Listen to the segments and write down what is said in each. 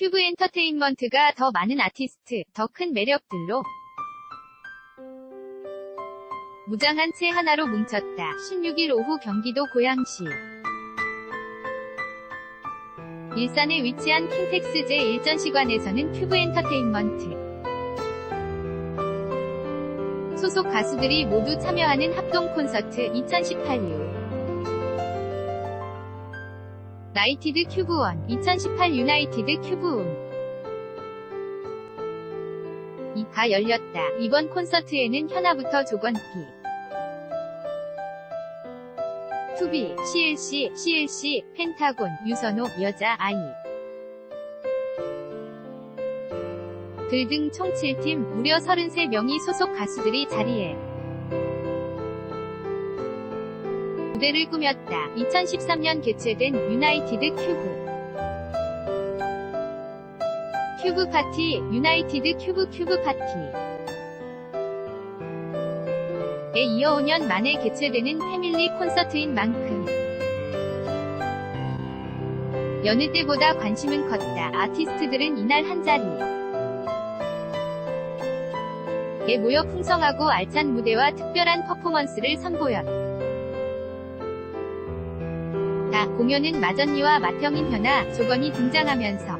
큐브 엔터테인먼트가 더 많은 아티스트, 더 큰 매력들로 무장한 채 하나로 뭉쳤다. 16일 오후 경기도 고양시. 일산에 위치한 킹텍스 제1전시관에서는 큐브 엔터테인먼트. 소속 가수들이 모두 참여하는 합동 콘서트 2018유 나이티드 큐브1 2018 유나이티드 큐브운 이가 열렸다. 이번 콘서트에는 현아부터 조건피 투비, CLC, CLC, 펜타곤, 유선호, 여자 아이. 들등 총 7팀 무려 33명이 소속 가수들이 자리에 무대를 꾸몄다. 2013년 개최된 유나이티드 큐브 큐브 파티, 유나이티드 큐브 큐브 파티 에 이어 5년 만에 개최되는 패밀리 콘서트인 만큼 여느 때보다 관심은 컸다. 아티스트들은 이날 한자리 에 모여 풍성하고 알찬 무대와 특별한 퍼포먼스를 선보였다. 공연은 마전니와 맏형인 현아, 조건이 등장하면서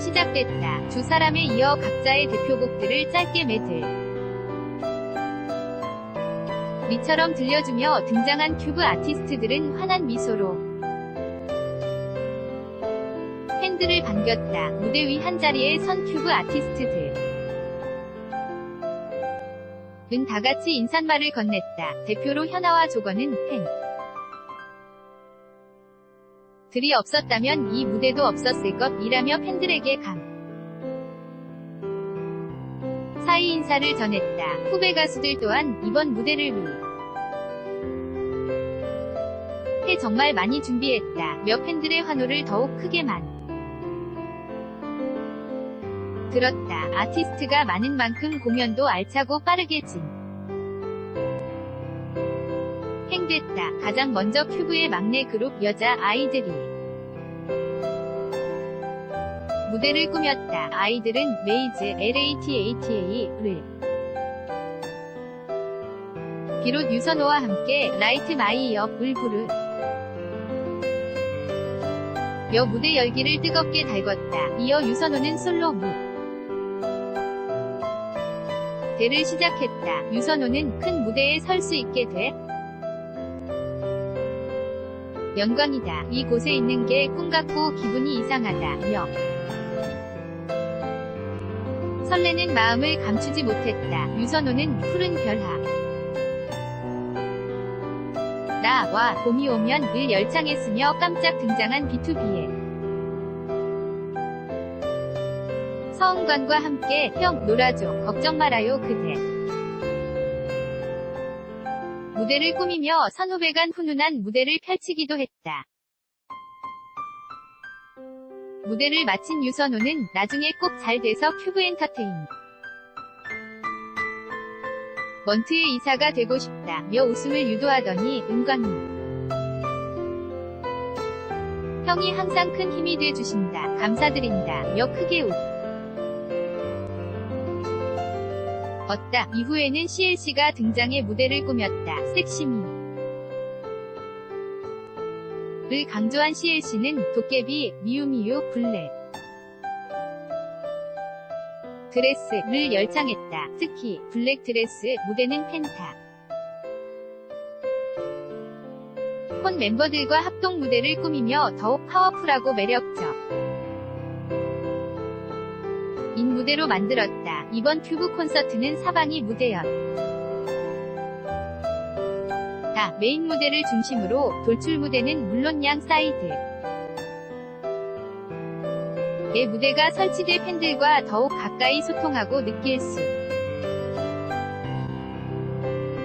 시작됐다. 두 사람에 이어 각자의 대표곡들을 짧게 매들 미처럼 들려주며 등장한 큐브 아티스트들은 환한 미소로 팬들을 반겼다. 무대 위 한자리에 선 큐브 아티스트들 은 다같이 인사말을 건넸다. 대표로 현아와 조건은 팬 들이 없었다면 이 무대도 없었을 것이라며 팬들에게 감. 사이 인사를 전했다. 후배 가수들 또한 이번 무대를 위. 해 정말 많이 준비했다. 며 팬들의 환호를 더욱 크게 만. 들었다. 아티스트가 많은 만큼 공연도 알차고 빠르게 진. 행됐다. 가장 먼저 큐브의 막내 그룹 여자 아이들이 무대를 꾸몄다. 아이들은 메이즈, LATATA를 비롯 유선호와 함께 라이트 마이 업을 부르 며 무대 열기를 뜨겁게 달궜다. 이어 유선호는 솔로 무 대를 시작했다. 유선호는 큰 무대에 설 수 있게 돼 영광이다. 이곳에 있는 게 꿈 같고 기분이 이상하다. 며 설레는 마음을 감추지 못했다. 유선호는 푸른 별하 나와 봄이 오면 을 열창했으며 깜짝 등장한 B2B의 서은관과 함께 형 놀아줘. 걱정 말아요 그대. 무대를 꾸미며 선후배간 훈훈한 무대를 펼치기도 했다. 무대를 마친 유선호는 나중에 꼭 잘 돼서 큐브 엔터테인. 먼트의 이사가 되고 싶다. 며 웃음을 유도하더니 은광이. 형이 항상 큰 힘이 돼 주신다. 감사드린다. 며 크게 웃 었다. 이후에는 CLC가 등장해 무대를 꾸몄다. 섹시미. 를 강조한 CLC는 도깨비, 미우미우, 블랙. 드레스를 열창했다. 특히 블랙 드레스 무대는 펜타. 콘 멤버들과 합동 무대를 꾸미며 더욱 파워풀하고 매력적. 인 무대로 만들었다. 이번 큐브 콘서트는 사방이 무대였. 다 메인 무대를 중심으로 돌출 무대는 물론 양 사이드. 의 무대가 설치돼 팬들과 더욱 가까이 소통하고 느낄 수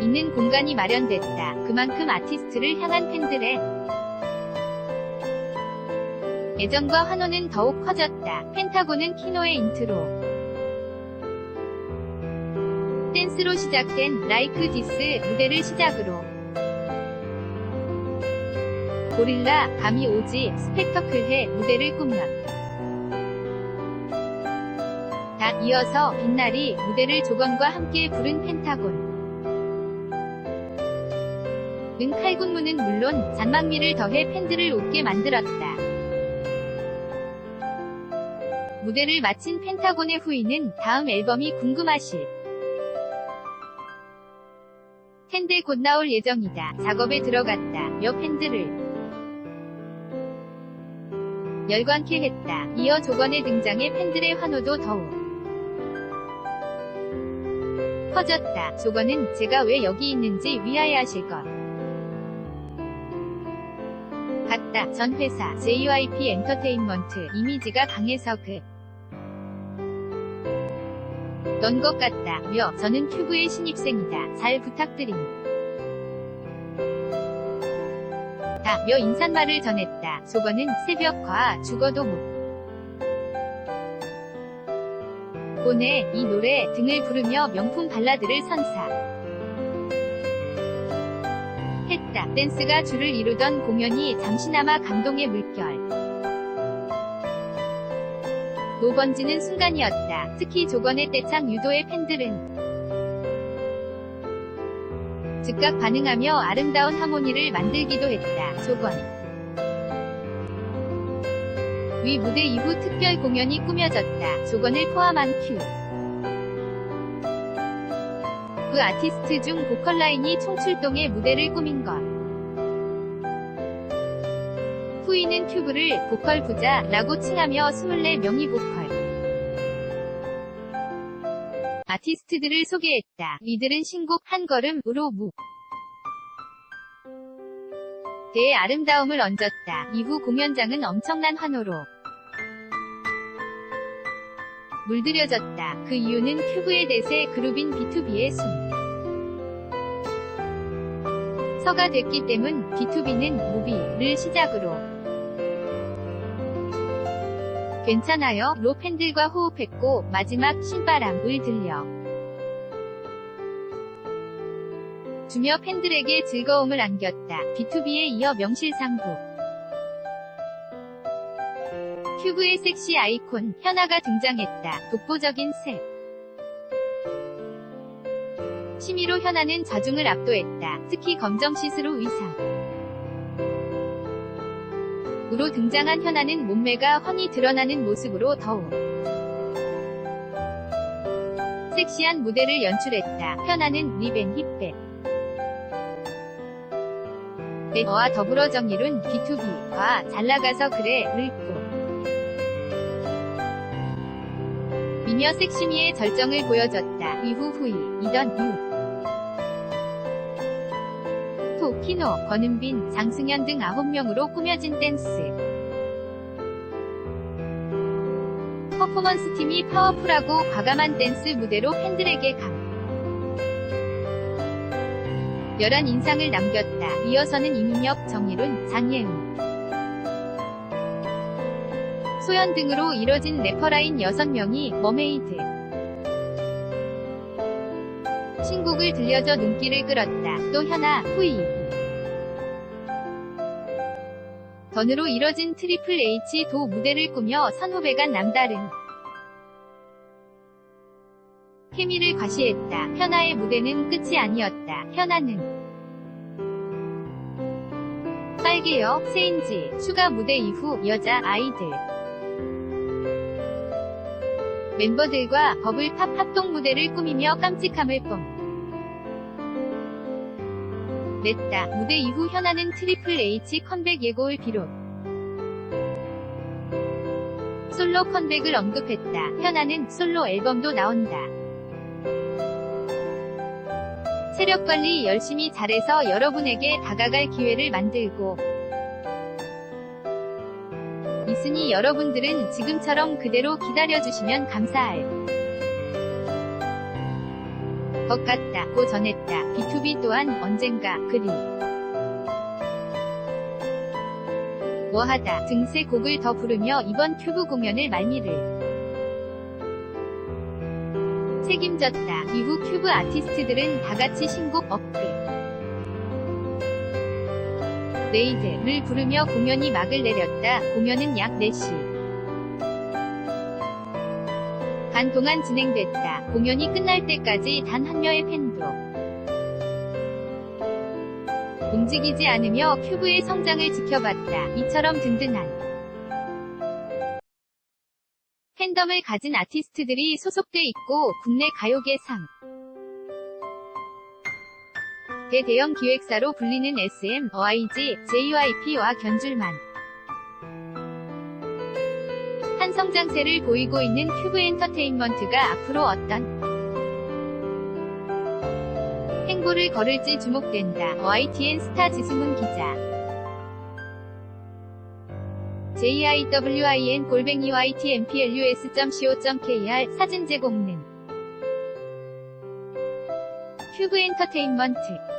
있는 공간이 마련됐다. 그만큼 아티스트를 향한 팬들의 애정과 환호는 더욱 커졌다. 펜타곤은 키노의 인트로 댄스로 시작된 라이크 디스 무대를 시작으로 고릴라, 감이 오지, 스펙터클해 무대를 꾸몄. 다 이어서 빛날이 무대를 조건과 함께 부른 펜타곤. 은 칼군무는 물론 잔망미를 더해 팬들을 웃게 만들었다. 무대를 마친 펜타곤의 후이는 다음 앨범이 궁금하실 텐데 곧 나올 예정이다. 작업에 들어갔다. 며 팬들을 열광케 했다. 이어 조건의 등장에 팬들의 환호도 더욱 커졌다. 조건은 제가 왜 여기 있는지 위하여하실 것. 같다. 전 회사 JYP 엔터테인먼트 이미지가 강해서 그. 넌것 같다. 며 저는 큐브의 신입생이다. 잘 부탁드림. 다. 며 인사말을 전했다. 조건은 새벽과 죽어도 못. 보내 이 노래 등을 부르며 명품 발라드를 선사. 했다. 댄스가 주를 이루던 공연이 잠시나마 감동의 물결. 노번지는 순간이었다. 특히 조건의 떼창 유도의 팬들은 즉각 반응하며 아름다운 하모니를 만들기도 했다. 조건. 위 무대 이후 특별 공연이 꾸며졌다. 조건을 포함한 큐. 그 아티스트 중 보컬 라인이 총출동해 무대를 꾸민 것. 후이는 큐브를 보컬 부자라고 칭하며 24명이 보컬 아티스트들을 소개했다. 이들은 신곡 한 걸음으로 무 대의 아름다움을 얹었다. 이후 공연장은 엄청난 환호로 물들여졌다. 그 이유는 큐브의 대세 그룹인 B2B의 숨. 서가 됐기 때문 B2B는 무비를 시작으로 괜찮아요. 로 팬들과 호흡했고 마지막 신바람을 들려 주며 팬들에게 즐거움을 안겼다. B2B에 이어 명실상부 큐브의 섹시 아이콘 현아가 등장했다. 독보적인 색 심의로 현아는 자중을 압도했다. 특히 검정 시스루 의상 으로 등장한 현아는 몸매가 훤히 드러나는 모습으로 더욱 섹시한 무대를 연출했다. 현아는 립앤 힙백 네어와 더불어 정일은 B2B과 잘나가서 그래를 꾸 미녀 섹시미의 절정을 보여줬다. 이후 후이 이던 유 토키노, 권은빈, 장승현 등 9명으로 꾸며진 댄스. 퍼포먼스 팀이 파워풀하고 과감한 댄스 무대로 팬들에게 강. 열한 인상을 남겼다. 이어서는 이민혁, 정일훈, 장예은, 소연 등으로 이뤄진 래퍼라인 6명이 머메이드. 신곡을 들려줘 눈길을 끌었다. 또 현아, 후이. 던으로 이뤄진 트리플 H 도 무대를 꾸며 선후배간 남다른 케미를 과시했다. 현아의 무대는 끝이 아니었다. 현아는 빨개요, 세인지, 슈가 무대 이후 여자 아이들 멤버들과 버블팝 합동 무대를 꾸미며 깜찍함을 뿜. 냈다. 무대 이후 현아는 트리플 H 컴백 예고를 비롯 솔로 컴백을 언급했다. 현아는 솔로 앨범도 나온다. 체력 관리 열심히 잘해서 여러분에게 다가갈 기회를 만들고 있으니 여러분들은 지금처럼 그대로 기다려주시면 감사할 것 같다고 전했다. B2B 또한 언젠가 그리 뭐하다 등세 곡을 더 부르며 이번 큐브 공연을 말미를 책임졌다. 이후 큐브 아티스트들은 다같이 신곡 업그 레이드를 부르며 공연이 막을 내렸다. 공연은 약 4시. 반 동안 진행됐다. 공연이 끝날 때까지 단 한 명의 팬도 움직이지 않으며 큐브의 성장을 지켜봤다. 이처럼 든든한 팬덤을 가진 아티스트들이 소속돼 있고 국내 가요계 상 대대형 기획사로 불리는 SM, YG, JYP와 견줄만 성장세를 보이고 있는 큐브 엔터테인먼트가 앞으로 어떤 행보를 걸을지 주목된다. YTN 스타 지수문 기자 JIWIN 골뱅이 YTMPLUS.co.kr 사진 제공는 큐브 엔터테인먼트